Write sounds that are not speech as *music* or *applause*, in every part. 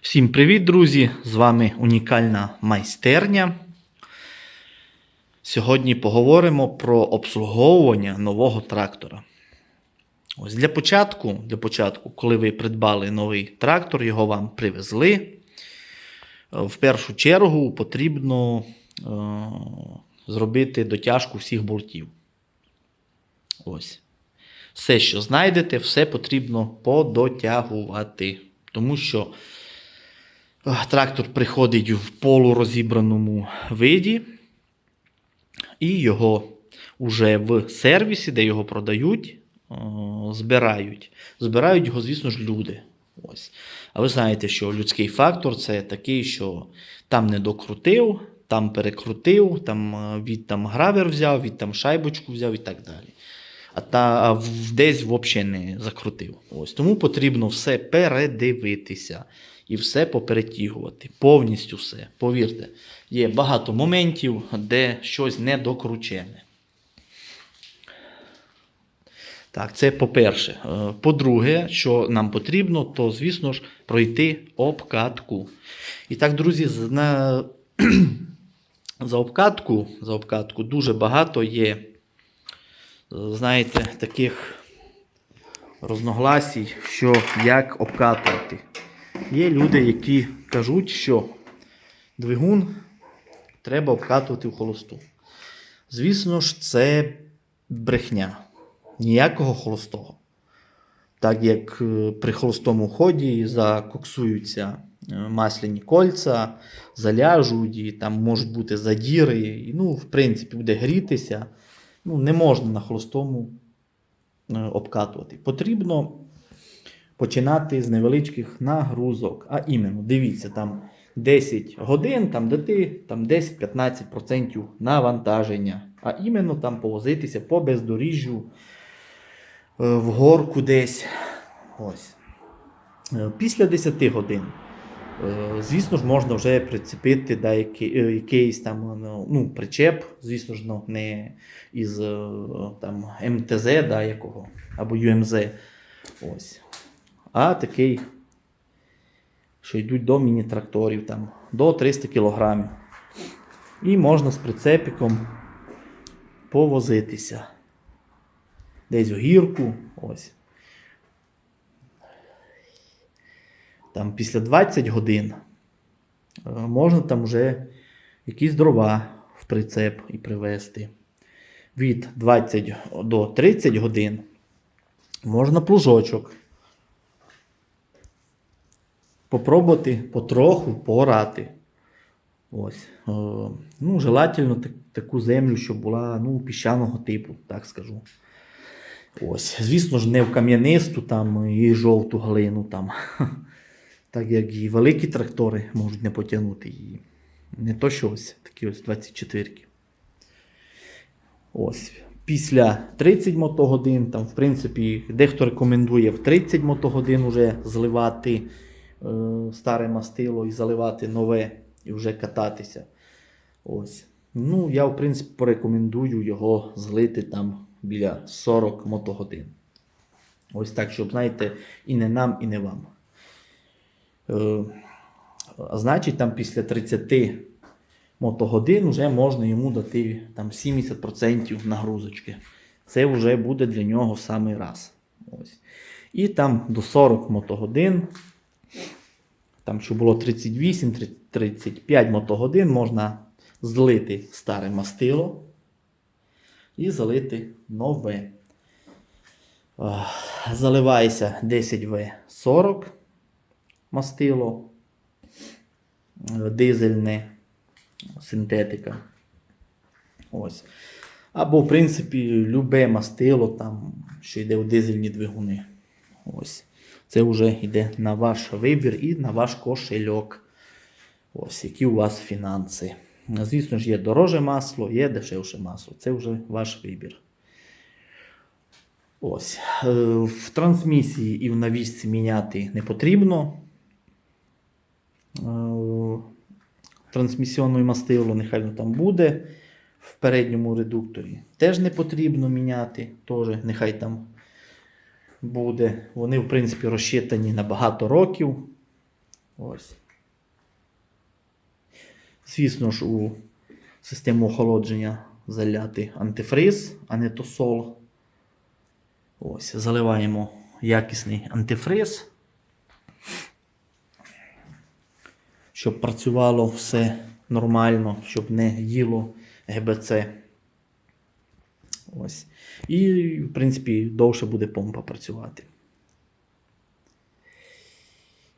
Всім привіт, друзі! З вами унікальна майстерня. Сьогодні поговоримо про обслуговування нового трактора. Ось для початку, для початку, коли ви придбали новий трактор, його вам привезли. е, В першу чергу потрібно е, зробити дотяжку всіх болтів. Ось. Все, що знайдете, все потрібно подотягувати. Тому що трактор приходить в полурозібраному виді, і його вже в сервісі, де його продають, збирають. Збирають його, звісно ж, люди. Ось. А ви знаєте, що людський фактор це такий, що там не докрутив, там перекрутив, там е, від там гравер взяв, від там шайбочку взяв і так далі. А, десь взагалі не закрутив. Ось. Тому потрібно все передивитися і все поперетягувати. Повністю все. Повірте, є багато моментів, де щось недокручене. Так, це по-перше. Е, По-друге, що нам потрібно, то, звісно ж, пройти обкатку. І так, друзі, на... *clears throat* за обкатку, за обкатку дуже багато є, знаєте, таких розногласій, що як обкатувати. Є люди, які кажуть, що двигун треба обкатувати в холосту. Звісно ж, це брехня. Ніякого холостого. Так як е, при холостому ході закоксуються е, масляні кольця, заляжуть, і там можуть бути задіри. І, ну, в принципі, буде грітися. Ну, не можна на холостому е, обкатувати. Потрібно починати з невеличких нагрузок. А іменно, дивіться, там 10 годин, там дати там 10-15% навантаження. А іменно там повозитися по бездоріжжю, е, в горку десь. Ось. Е, Після 10 годин. Е, Звісно ж, можна вже прицепити деякий, е, якийсь там ну, ну, причеп, звісно ж, ну, не із е, там, МТЗ да, якого, або ЮМЗ. Ось. А такий, що йдуть до міні-тракторів, там, до 300 кг. І можна з прицепиком повозитися. Десь у гірку. Ось. Там після 20 годин е, можна там вже якісь дрова в прицеп і привезти. Від 20 до 30 годин можна плужочок. Попробувати потроху порати. Ось. Е, ну, желательно так- таку землю, щоб була ну, піщаного типу, так скажу. Ось. Звісно ж, не в кам'янисту там і жовту глину там. *laughs* Так як і великі трактори можуть не потягнути її. Не то що ось такі ось 24. Ось. Після 30 мотогодин, там, в принципі, дехто рекомендує в 30 мотогодин вже зливати е, старе мастило і заливати нове і вже кататися. Ось. Ну, я, в принципі, порекомендую його злити там біля 40 мотогодин. Ось так, щоб, знаєте, і не нам, і не вам. Е, значить, там після 30 мотогодин вже можна йому дати там 70% нагрузочки. Це вже буде для нього в самий раз. Ось. І там до 40 мотогодин, там що було 38, 35 мотогодин, можна злити старе мастило і залити нове. Е, Заливається 10В40 мастило, е, дизельне, синтетика. Ось. Або, в принципі, любе мастило, там, що йде у дизельні двигуни. Ось. Це вже йде на ваш вибір і на ваш кошельок. Ось, які у вас фінанси. Звісно ж, є дороже масло, є дешевше масло. Це вже ваш вибір. Ось. Е, В трансмісії і в навісці міняти не потрібно. Е, Трансмісіонне мастило, нехай воно там буде в передньому редукторі. Теж не потрібно міняти. Теж нехай там буде. Вони, в принципі, розчитані на багато років. Ось. Звісно ж, у систему охолодження заляти антифриз, а не тосол. Ось, заливаємо якісний антифриз. Щоб працювало все нормально, щоб не їло ГБЦ. Ось. І, в принципі, довше буде помпа працювати.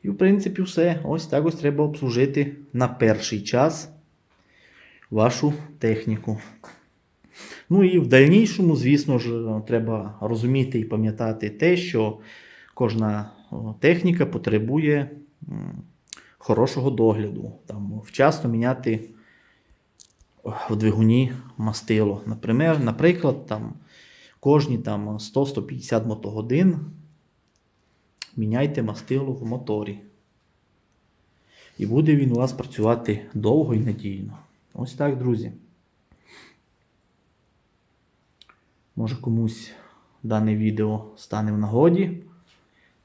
І, в принципі, все. Ось так ось треба обслужити на перший час вашу техніку. Ну і в дальнішому, звісно ж, треба розуміти і пам'ятати те, що кожна техніка потребує хорошого догляду. Там, вчасно міняти в двигуні мастило. Наприклад, наприклад там, кожні там, 100-150 мотогодин міняйте мастило в моторі. І буде він у вас працювати довго і надійно. Ось так, друзі. Може комусь дане відео стане в нагоді,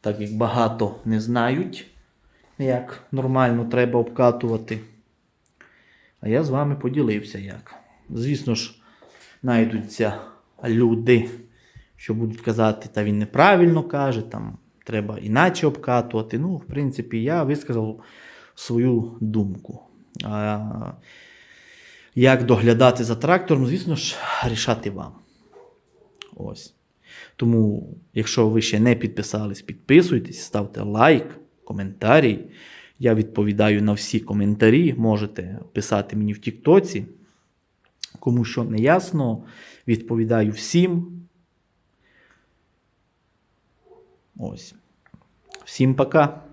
так як багато не знають, як нормально треба обкатувати. А я з вами поділився як. Звісно ж, знайдуться люди, що будуть казати, та він неправильно каже, там треба іначе обкатувати. Ну, в принципі, я висказав свою думку. А, як доглядати за трактором, звісно ж, рішати вам. Ось. Тому, якщо ви ще не підписались, підписуйтесь, ставте лайк, коментарі. Я відповідаю на всі коментарі. Можете писати мені в Тіктоці. Кому що не ясно, відповідаю всім. Ось. Всім пока.